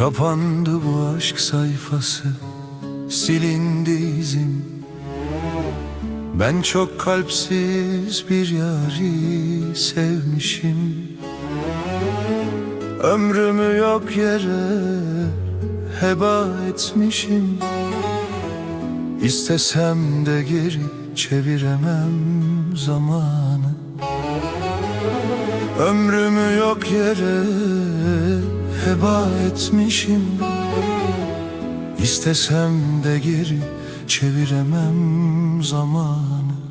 Kapandı bu aşk sayfası Silindi izim. Ben çok kalpsiz bir yari sevmişim. Ömrümü yok yere heba etmişim. İstesem de geri çeviremem zamanı. Ömrümü yok yere heba etmişim. İstesem de geri çeviremem zamanı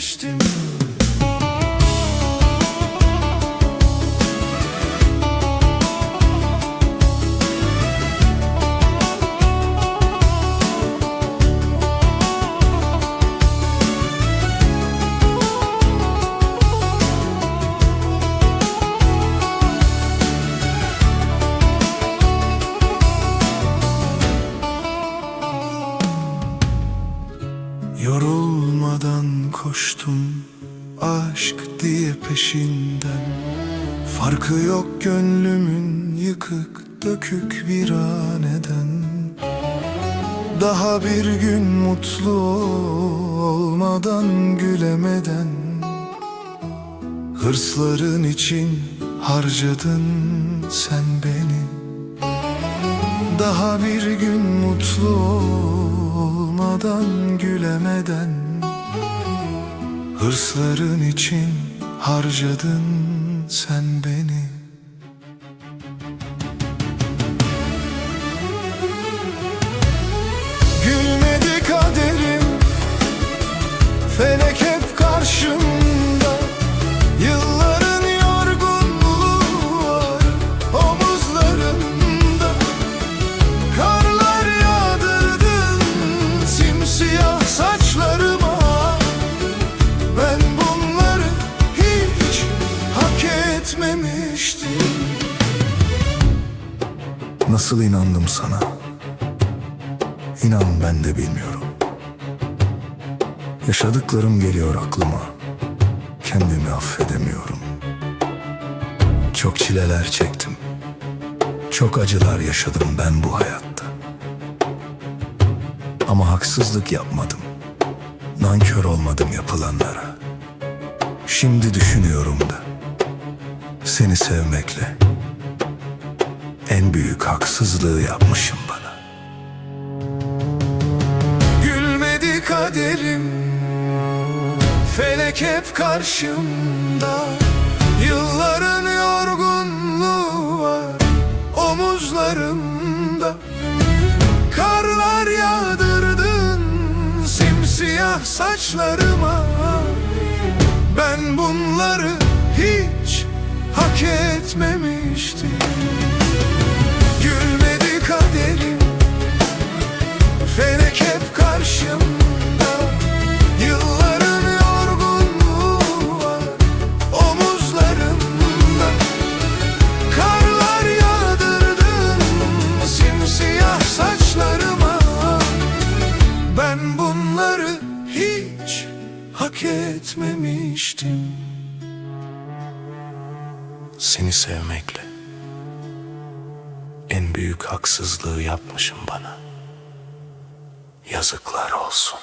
etmemiştim Farkı yok gönlümün yıkık dökük viraneden Daha bir gün mutlu olmadan gülemeden. Hırsların için harcadın sen beni. Daha bir gün mutlu olmadan gülemeden. Hırsların için harcadın sen beni etmemiştim Nasıl inandım sana? İnan ben de bilmiyorum. Yaşadıklarım geliyor aklıma. Kendimi affedemiyorum. Çok çileler çektim. Çok acılar yaşadım ben bu hayatta. Ama haksızlık yapmadım. Nankör olmadım yapılanlara. Şimdi düşünüyorum da Seni sevmekle En büyük haksızlığı yapmışım bana. Gülmedi kaderim Felek hep karşımda. Yılların yorgunluğu var Omuzlarımda. Karlar yağdırdın Simsiyah saçlarıma. Ben bunları hiç hak etmemiştim. Gülmedi kaderim Felek hep karşımda. Yılların yorgunluğu var Omuzlarımda. Karlar yağdırdın Simsiyah saçlarıma. Ben bunları hiç hak etmemiştim Seni sevmekle En büyük haksızlığı yapmışım bana Yazıklar olsun.